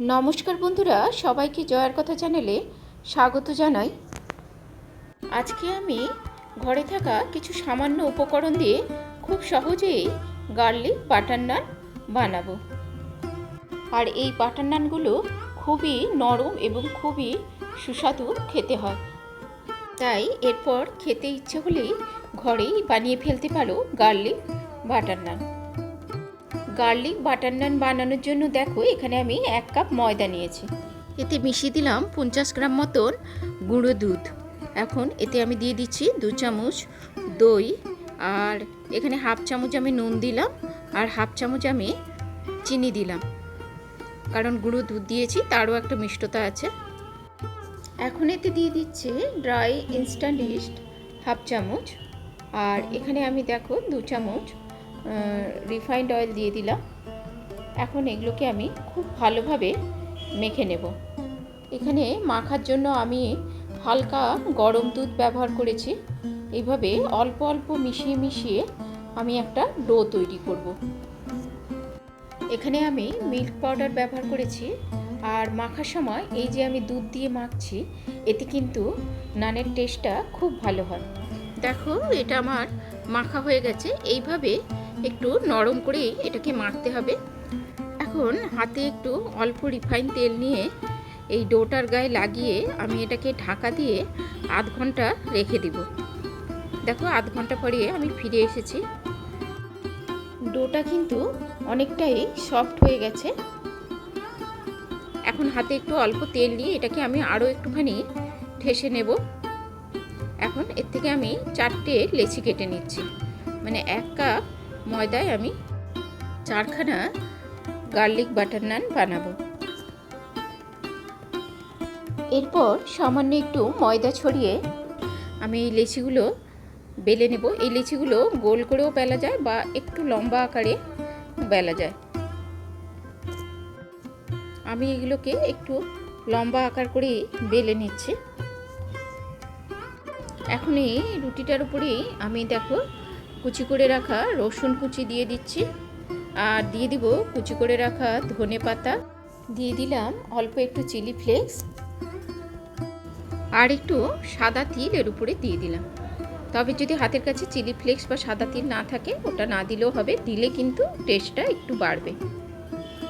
নমস্কার বন্ধুরা, সবাইকে জয়ার কথা চ্যানেলে স্বাগত জানাই। আজকে আমি ঘরে থাকা কিছু সামান্য উপকরণ দিয়ে খুব সহজেই গার্লিক বাটার নান বানাবো। আর এই বাটার নানগুলো খুবই নরম এবং খুবই সুস্বাদু খেতে হয়। তাই এরপর খেতে ইচ্ছে হলেই ঘরেই বানিয়ে ফেলতে পারো garlic butter naan. Garlic butter naan বানানোর জন্য দেখো, এখানে আমি এক কাপ ময়দা নিয়েছি। এতে মিশিয়ে দিলাম পঞ্চাশ গ্রাম মতন গুঁড়ো দুধ। এখন এতে আমি দিয়ে দিচ্ছি দু চামচ দই, আর এখানে হাফ চামচ আমি নুন দিলাম, আর হাফ চামচ আমি চিনি দিলাম। কারণ গুঁড়ো দুধ দিয়েছি, তারও একটা মিষ্টতা আছে। এখন এতে দিয়ে দিচ্ছে ড্রাই ইনস্ট্যান্ট ইস্ট হাফ চামচ, আর এখানে আমি দেখো দু চামচ রিফাইন্ড অয়েল দিয়ে দিলাম। এখন এগুলোকে আমি খুব ভালোভাবে মেখে নেব। এখানে মাখার জন্য আমি হালকা গরম দুধ ব্যবহার করেছি। এইভাবে অল্প অল্প মিশিয়ে মিশিয়ে আমি একটা ডো তৈরি করব। এখানে আমি মিল্ক পাউডার ব্যবহার করেছি। আর মাখার সময় এই যে আমি দুধ দিয়ে মাখছি, এতে কিন্তু নানের টেস্টটা খুব ভালো হয়। দেখো, এটা আমার মাখা হয়ে গেছে। এইভাবে একটু নরম করেই এটাকে মারতে হবে। এখন হাতে একটু অল্প রিফাইন তেল নিয়ে এই ডোটার গায়ে লাগিয়ে আমি এটাকে ঢাকা দিয়ে আধ ঘণ্টা রেখে দিব। দেখো, আধ ঘণ্টা পরে আমি ফিরে এসেছি। ডোটা কিন্তু অনেকটাই সফট হয়ে গেছে। এখন হাতে একটু অল্প তেল নিয়ে এটাকে আমি আরও একটুখানি ঠেসে নেব। এখন এর থেকে আমি চারটে লেচি কেটে নিচ্ছি। মানে এক কাপ ময়দায় আমি চারখানা গার্লিক বাটার নান বানাবো। এরপর সামান্য একটু ময়দা ছড়িয়ে আমি এই লেচিগুলো বেলে নেব। এই লেচিগুলো গোল করেও বেলা যায় বা একটু লম্বা আকারে বেলা যায়। আমি এগুলোকে একটু লম্বা আকার করে বেলে নিচ্ছি। এখন এই রুটিটার উপরেই আমি দেখো কুচি করে রাখা রসুন কুচি দিয়ে দিচ্ছি। আর দিয়ে দিব কুচি করে রাখা ধনে পাতা। দিয়ে দিলাম অল্প একটু চিলি ফ্লেক্স। আর একটু সাদা তিল এর উপরে দিয়ে দিলাম। তবে যদি হাতের কাছে চিলি ফ্লেক্স বা সাদা তিল না থাকে, ওটা না দিলেও হবে। দিলে কিন্তু টেস্টটা একটু বাড়বে।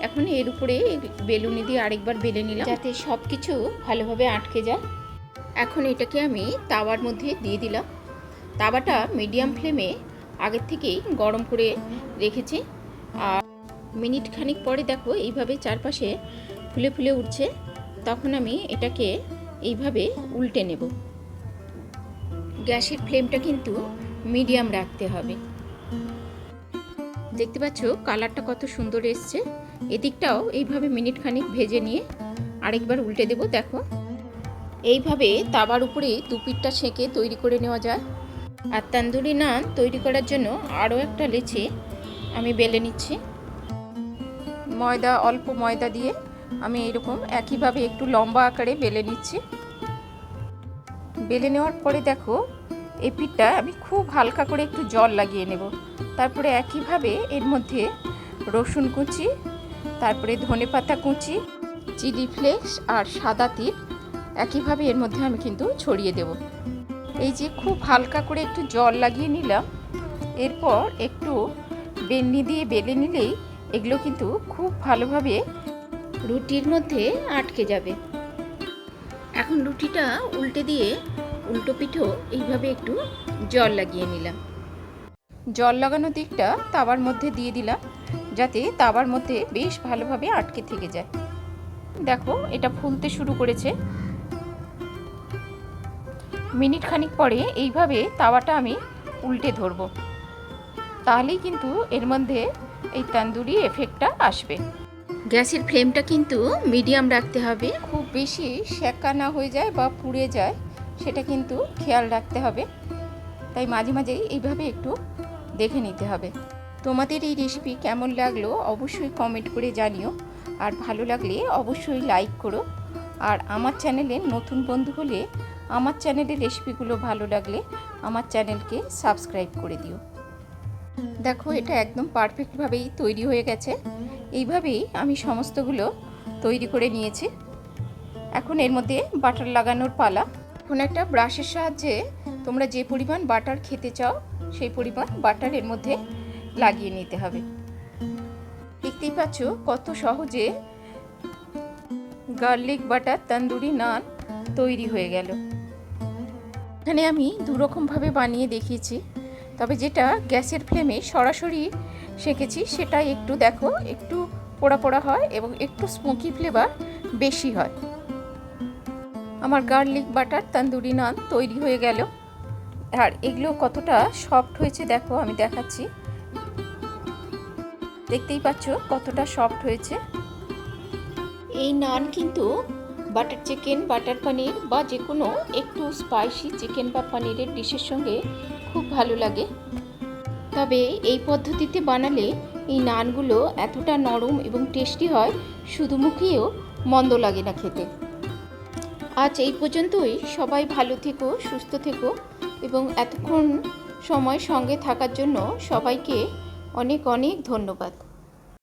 এখন এর উপরে বেলুনি দিয়ে আরেকবার বেলে নিলাম। যাতে সব কিছু ভালোভাবে আটকে যায়। এখন এটাকে আমি তাওয়ার মধ্যে দিয়ে দিলাম। তাওয়াটা মিডিয়াম ফ্লেমে আগের থেকেই গরম করে রেখেছি। আর মিনিট খানিক পরে দেখো এইভাবে চারপাশে ফুলে ফুলে উঠছে। তখন আমি এটাকে এইভাবে উল্টে নেব। গ্যাসের ফ্লেমটা কিন্তু মিডিয়াম রাখতে হবে। দেখতে পাচ্ছ কালারটা কত সুন্দর এসছে। এদিকটাও এইভাবে মিনিট খানিক ভেজে নিয়ে আরেকবার উল্টে দেব, দেখো। এইভাবে তাবার উপরে দুপিটটা সেঁকে তৈরি করে নেওয়া যায়। আর তান্দুরি নান তৈরি করার জন্য আরও একটা লেচি আমি বেলে নিচ্ছি। ময়দা, অল্প ময়দা দিয়ে আমি এরকম একইভাবে একটু লম্বা আকারে বেলে নিচ্ছি। বেলে নেওয়ার পরে দেখো, এই পিঠটা আমি খুব হালকা করে একটু জল লাগিয়ে নেব। তারপরে একইভাবে এর মধ্যে রসুন কুচি, তারপরে ধনে পাতা কুচি, চিলি ফ্লেক্স আর সাদা তিল একইভাবে এর মধ্যে আমি কিন্তু ছড়িয়ে দেব। এই যে খুব হালকা করে একটু জল লাগিয়ে নিলাম, এরপর একটু বেন্নি দিয়ে বেলে নিলেই এগুলো কিন্তু খুব ভালোভাবে রুটির মধ্যে আটকে যাবে। এখন রুটিটা উল্টে দিয়ে উল্টো পিঠো এইভাবে একটু জল লাগিয়ে নিলাম। জল লাগানো দিকটা তাওয়ার মধ্যে দিয়ে দিলাম, যাতে তাওয়ার মধ্যে বেশ ভালোভাবে আটকে থেকে যায়। দেখো, এটা ফুলতে শুরু করেছে। মিনিট খানিক পরে এইভাবে তাওয়াটা আমি উল্টে ধরবো। তাহলেই কিন্তু এর মধ্যে এই তান্দুরি এফেক্টটা আসবে। গ্যাসের ফ্লেমটা কিন্তু মিডিয়াম রাখতে হবে। খুব বেশি সেকা না হয়ে যায় বা পুড়ে যায় সেটা কিন্তু খেয়াল রাখতে হবে। তাই মাঝে মাঝেই এইভাবে একটু দেখে নিতে হবে। তোমাদের এই রেসিপি কেমন লাগল অবশ্যই কমেন্ট করে জানিও। আর ভালো লাগলে অবশ্যই লাইক করো। আর আমার চ্যানেলে নতুন বন্ধু হলে আমার চ্যানেলের রেসিপিগুলো ভালো লাগলে আমার চ্যানেলকে সাবস্ক্রাইব করে দিও। দেখো, এটা একদম পারফেক্টভাবেই তৈরি হয়ে গেছে। এইভাবেই আমি সমস্তগুলো তৈরি করে নিয়েছি। এখন এর মধ্যে বাটার লাগানোর পালা। এখন একটা ব্রাশের সাহায্যে তোমরা যে পরিমাণ বাটার খেতে চাও, সেই পরিমাণ বাটার এর মধ্যে লাগিয়ে নিতে হবে। দেখতেই পাচ্ছ কত সহজে গার্লিক বাটার, তন্দুরি নান তৈরি হয়ে গেল। এখানে আমি দুরকমভাবে বানিয়ে দেখিয়েছি, তবে যেটা গ্যাসের ফ্লেমে সরাসরি সেঁকেছি সেটা একটু দেখো, একটু পোড়া পোড়া হয় এবং একটু স্মোকি ফ্লেভার বেশি হয়। আমার গার্লিক বাটার তান্দুরি নান তৈরি হয়ে গেল। আর এগুলো কতটা সফট হয়েছে দেখো, আমি দেখাচ্ছি। দেখতেই পাচ্ছ কতটা সফট হয়েছে। এই নান কিন্তু বাটার চিকেন, বাটার পনির বা যে কোনো একটু স্পাইসি চিকেন বা পনিরের ডিশের সঙ্গে খুব ভালো লাগে। তবে এই পদ্ধতিতে বানালে এই নানগুলো এতটা নরম এবং টেস্টি হয়, শুধু মুখেও মন্দ লাগে না খেতে। আজ এই পর্যন্তই। সবাই ভালো থেকো, সুস্থ থেকো এবং এতক্ষণ সময় সঙ্গে থাকার জন্য সবাইকে অনেক অনেক ধন্যবাদ।